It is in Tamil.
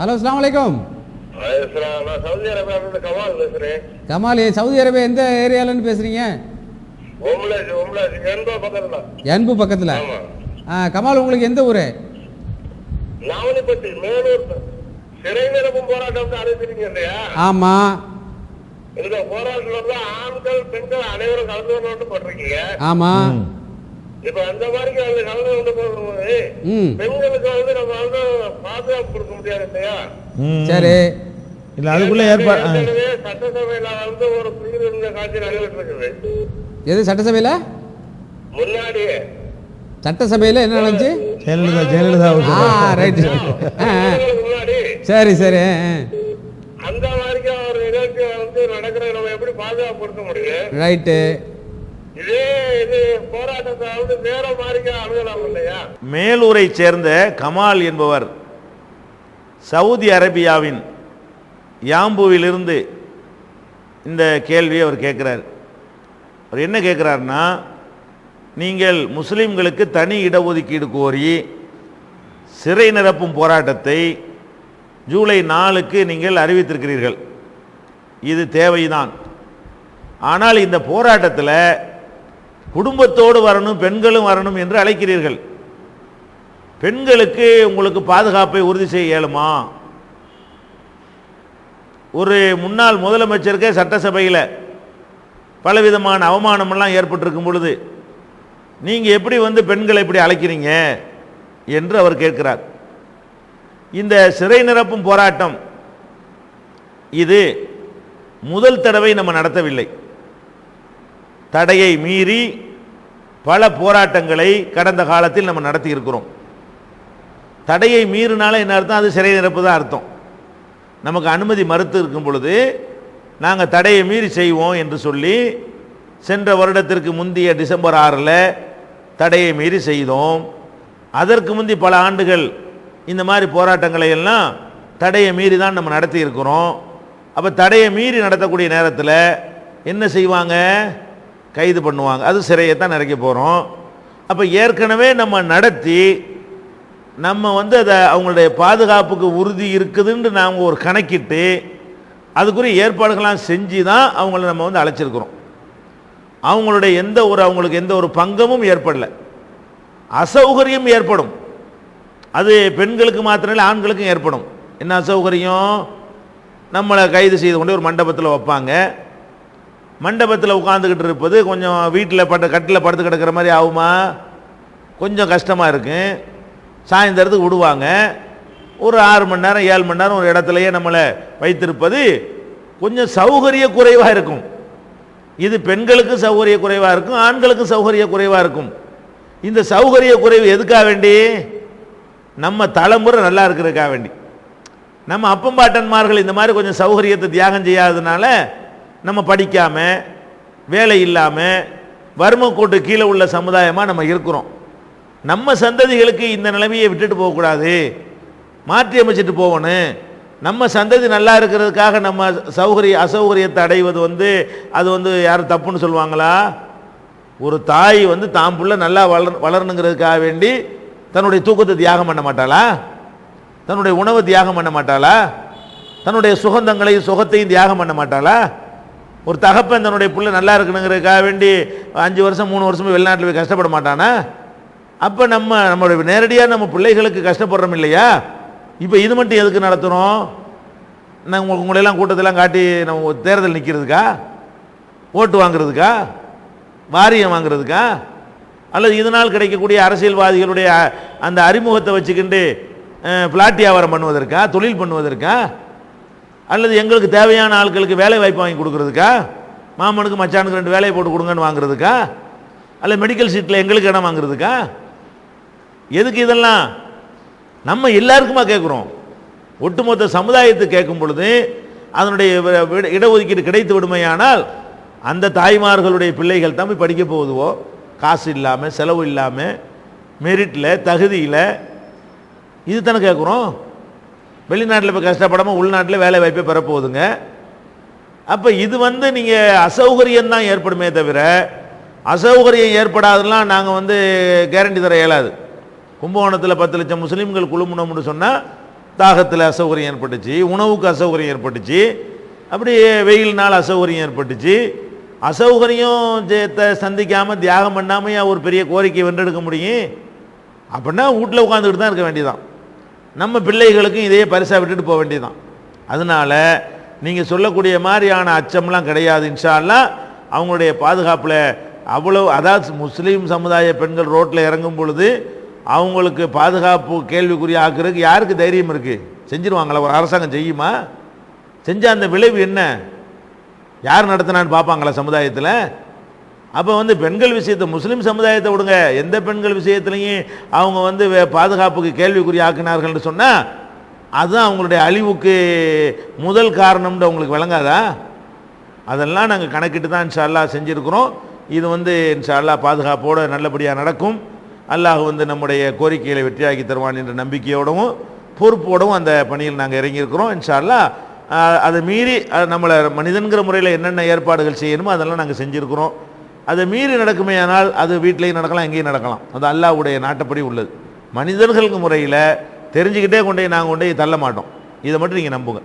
ஹலோ அஸ்லாம் வலைக்கம் கமால் பேசுறேன். கமால் சவுதி அரேபியா எந்த ஏரியாலன்னு பேசுறீங்க? எண்பது பக்கத்துல. ஆமா. கமால் உங்களுக்கு எந்த ஊர்? சிறை நிரப்பும் போராட்டம் அறிவிச்சிருக்கீங்க இல்லையா? ஆமாம் இந்த போராட்டத்துல ஆண்கள் பெண்கள் அனைவரும் கலந்து கொண்டு போட்டிருக்கீங்க. ஆமாம் இப்ப அந்த மாதிரி அதுல கலந்து கொண்டு போகும்போது ம். பெண்களுக்கு வந்து நம்ம வந்து பாதுகாப்பு கொடுக்க முடியாது இல்லையா? ம். சரி. இல்ல அதுக்குள்ள ஏற்பாடு சட்டசபையில வந்து ஒரு புரிதல் இருந்த காட்சி நடைபெற்று இருக்குது எது சட்டசபையில்? முன்னாடியே. சட்டசபையில் என்ன நடந்துச்சு? ஜெயலலிதா ஜெயலலிதா முன்னாடி சரி சரி அந்த மாதிரி ஒரு நிகழ்ச்சி வந்து நடக்கிற நம்ம எப்படி பாதுகாப்பு கொடுக்க முடியும்? ரைட்டு இதே இது போராட்டத்தை வேற மாதிரி அணுகலாம் இல்லையா? மேலூரை சேர்ந்த கமால் என்பவர் சவுதி அரேபியாவின் யாம்புவிலிருந்து இந்த கேள்வியை அவர் கேட்குறார். அவர் என்ன கேட்குறாருன்னா நீங்கள் முஸ்லீம்களுக்கு தனி இடஒதுக்கீடு கோரி சிறை நிரப்பும் போராட்டத்தை ஜூலை நாலுக்கு நீங்கள் அறிவித்திருக்கிறீர்கள். இது தேவைதான். ஆனால் இந்த போராட்டத்தில் குடும்பத்தோடு வரணும் பெண்களும் வரணும் என்று அழைக்கிறீர்கள். பெண்களுக்கு உங்களுக்கு பாதுகாப்பை உறுதி செய்ய இயலுமா? ஒரு முன்னாள் முதலமைச்சருக்கே சட்டசபையில் பலவிதமான அவமானமெல்லாம் ஏற்பட்டிருக்கும் பொழுது நீங்கள் எப்படி வந்து பெண்களை இப்படி அழைக்கிறீங்க? என்று அவர் கேட்கிறார். இந்த சிறை நிரப்பும் போராட்டம் இது முதல் தடவை நம்ம நடத்தவில்லை. தடையை மீறி பல போராட்டங்களை கடந்த காலத்தில் நம்ம நடத்தி இருக்கிறோம் தடையை மீறினால என்ன அர்த்தம்? அது சிறை நிரப்பு தான் அர்த்தம். நமக்கு அனுமதி மறுத்து இருக்கும் பொழுது நாங்கள் தடையை மீறி செய்வோம் என்று சொல்லி சென்ற வருடத்திற்கு முந்தைய டிசம்பர் ஆறில் தடையை மீறி செய்தோம். அதற்கு முந்தி பல ஆண்டுகள் இந்த மாதிரி போராட்டங்களை எல்லாம் தடையை மீறி தான் நம்ம நடத்தி இருக்கிறோம் அப்போ தடையை மீறி நடத்தக்கூடிய நேரத்தில் என்ன செய்வாங்க? கைது பண்ணுவாங்க. அது சிறையை தான் நிறைக்க போகிறோம் அப்போ ஏற்கனவே நம்ம நடத்தி நம்ம வந்து அதை அவங்களுடைய பாதுகாப்புக்கு உறுதி இருக்குதுன்னு நாம் ஒரு கணக்கிட்டு அதுக்குரிய ஏற்பாடுகள்லாம் செஞ்சு தான் அவங்கள நம்ம வந்து அழைச்சிருக்கிறோம். அவங்களுடைய எந்த ஒரு அவங்களுக்கு எந்த ஒரு பங்கமும் ஏற்படலை. அசௌகரியம் ஏற்படும். அது பெண்களுக்கு மாத்திரம் இல்லை ஆண்களுக்கும் ஏற்படும். என்ன அசௌகரியம்? நம்மளை கைது செய்து கொண்டு ஒரு மண்டபத்தில் வைப்பாங்க. மண்டபத்தில் உட்காந்துக்கிட்டு இருப்பது கொஞ்சம் வீட்டில் பட்ட கட்டில் படுத்து கிடக்கிற மாதிரி ஆகுமா? கொஞ்சம் கஷ்டமாக இருக்கும் சாயந்தரத்துக்கு விடுவாங்க. ஒரு ஆறு மணி நேரம் ஏழு மணி நேரம் ஒரு இடத்துலையே நம்மளை வைத்திருப்பது கொஞ்சம் சௌகரிய குறைவாக இருக்கும். இது பெண்களுக்கு சௌகரிய குறைவாக இருக்கும் ஆண்களுக்கு சௌகரிய குறைவாக இருக்கும். இந்த சௌகரிய குறைவு எதுக்காக வேண்டி? நம்ம தலைமுறை நல்லா இருக்கிறதுக்காக வேண்டி. நம்ம அப்பம்பாட்டன்மார்கள் இந்த மாதிரி கொஞ்சம் சௌகரியத்தை தியாகம் செய்யாததுனால நம்ம படிக்காம வேலை இல்லாமல் வறுமை கோட்டு கீழே உள்ள சமுதாயமாக நம்ம இருக்கிறோம். நம்ம சந்ததிகளுக்கு இந்த நிலைமையை விட்டுட்டு போகக்கூடாது. மாற்றி அமைச்சிட்டு போகணும். நம்ம சந்ததி நல்லா இருக்கிறதுக்காக நம்ம சௌகரிய அசௌகரியத்தை அடைவது வந்து அது வந்து யாரும் தப்புன்னு சொல்லுவாங்களா? ஒரு தாய் வந்து தாம் புள்ள நல்லா வளர் வளரணுங்கிறதுக்காக வேண்டி தன்னுடைய தூக்கத்தை தியாகம் பண்ண மாட்டாளா? தன்னுடைய உணவை தியாகம் பண்ண மாட்டாளா? தன்னுடைய சுகந்தங்களையும் சுகத்தையும் தியாகம் பண்ண மாட்டாளா? ஒரு தகப்பன் தன்னுடைய பிள்ளை நல்லா இருக்கணுங்கிறதுக்காக வேண்டி அஞ்சு வருஷம் மூணு வருஷமும் வெளிநாட்டில் போய் கஷ்டப்பட மாட்டானா? அப்போ நம்ம நம்மளுடைய நேரடியாக நம்ம பிள்ளைகளுக்கு கஷ்டப்படுறோம் இல்லையா? இப்போ இது மட்டும் எதுக்கு நடத்துகிறோம் நாங்கள் உங்களுக்கு உங்களையெல்லாம் கூட்டத்தெல்லாம் காட்டி நம்ம தேர்தல் நிற்கிறதுக்கா ஓட்டு வாங்குறதுக்கா? வாரியம் வாங்குறதுக்கா? அல்லது இதனால் கிடைக்கக்கூடிய அரசியல்வாதிகளுடைய அந்த அறிமுகத்தை வச்சுக்கிண்டு பிளாட் வியாபாரம் பண்ணுவதற்கா? தொழில் பண்ணுவதற்கா? அல்லது எங்களுக்கு தேவையான ஆட்களுக்கு வேலை வாய்ப்பு வாங்கி கொடுக்குறதுக்கா? மாமனுக்கு மச்சானுக்கு ரெண்டு வேலையை போட்டு கொடுங்கன்னு வாங்குறதுக்கா? அல்ல மெடிக்கல் சீட்டில் எங்களுக்கு இடம் வாங்குறதுக்கா? எதுக்கு இதெல்லாம்? நம்ம எல்லாருக்குமா கேட்குறோம். ஒட்டுமொத்த சமுதாயத்துக்கு கேட்கும் பொழுது அதனுடைய இடஒதுக்கீடு கிடைத்து விடுமையானால் அந்த தாய்மார்களுடைய பிள்ளைகள் தம்பி படிக்க போகுதுவோ? காசு இல்லாமல் செலவு இல்லாமல் மெரிட்டில் தகுதியில் இது தானே கேட்குறோம்? வெளிநாட்டில் இப்போ கஷ்டப்படாமல் உள்நாட்டில் வேலை வாய்ப்பை பெறப்போகுதுங்க. அப்போ இது வந்து நீங்கள் அசௌகரியம் தான் ஏற்படுமே தவிர அசௌகரியம் ஏற்படாதெல்லாம் நாங்கள் வந்து கேரண்டி தர இயலாது. கும்பகோணத்தில் பத்து லட்சம் முஸ்லீம்கள் குழுமுனோம்னு சொன்னால் தாகத்தில் அசௌகரியம் ஏற்பட்டுச்சு உணவுக்கு அசௌகரியம் ஏற்பட்டுச்சு அப்படி வெயில்னால் அசௌகரியம் ஏற்பட்டுச்சு. அசௌகரியம் சந்திக்காமல் தியாகம் பண்ணாமையா ஒரு பெரிய கோரிக்கை வென்றெடுக்க முடியும். அப்படின்னா வீட்டில் உட்காந்துக்கிட்டு தான் இருக்க வேண்டியதான் நம்ம பிள்ளைகளுக்கும் இதையே பரிசாக விட்டுட்டு போக வேண்டியதான் அதனால நீங்கள் சொல்லக்கூடிய மாதிரியான அச்சம்லாம் கிடையாது இன்ஷால்லாம் அவங்களுடைய பாதுகாப்பில் அவ்வளோ அதாவது முஸ்லீம் சமுதாய பெண்கள் ரோட்டில் இறங்கும் பொழுது அவங்களுக்கு பாதுகாப்பு கேள்விக்குறி ஆக்குறதுக்கு யாருக்கு தைரியம் இருக்குது செஞ்சிருவாங்களா? ஒரு அரசாங்கம் செய்யுமா? செஞ்ச அந்த விளைவு என்ன? யார் நடத்தினான்னு பார்ப்பாங்களா சமுதாயத்தில்? அப்போ வந்து பெண்கள் விஷயத்தை முஸ்லீம் சமுதாயத்தை விடுங்க. எந்த பெண்கள் விஷயத்துலையும் அவங்க வந்து வே- பாதுகாப்புக்கு கேள்விக்குறி ஆக்கினார்கள்னு சொன்னால் அதுதான் அவங்களுடைய அழிவுக்கு முதல் காரணம்னு அவங்களுக்கு விளங்காதா? அதெல்லாம் நாங்கள் கணக்கிட்டு தான் இன்ஷால்லா செஞ்சுருக்கிறோம். இது வந்து இன்ஷால்லா பாதுகாப்போடு நல்லபடியாக நடக்கும். அல்லாஹ் வந்து நம்முடைய கோரிக்கைகளை வெற்றியாக்கி தருவான் என்ற நம்பிக்கையோடவும் பொறுப்போடவும் அந்த பணியில் நாங்கள் இறங்கியிருக்கிறோம். இன்ஷால்லா அதை மீறி நம்மளை மனிதன்கிற முறையில் என்னென்ன ஏற்பாடுகள் செய்யணுமோ அதெல்லாம் நாங்கள் செஞ்சுருக்கிறோம். அதை மீறி நடக்குமேயானால் அது வீட்டிலையும் நடக்கலாம் எங்கேயும் நடக்கலாம். அது அல்லாஹ்வுடைய நாட்டப்படி உள்ளது. மனிதர்களுக்கு முறையில் தெரிஞ்சுக்கிட்டே கொண்டு போய் நாங்கள் கொண்டு போய் தள்ள மாட்டோம். இதை மட்டும் நீங்கள் நம்புங்க.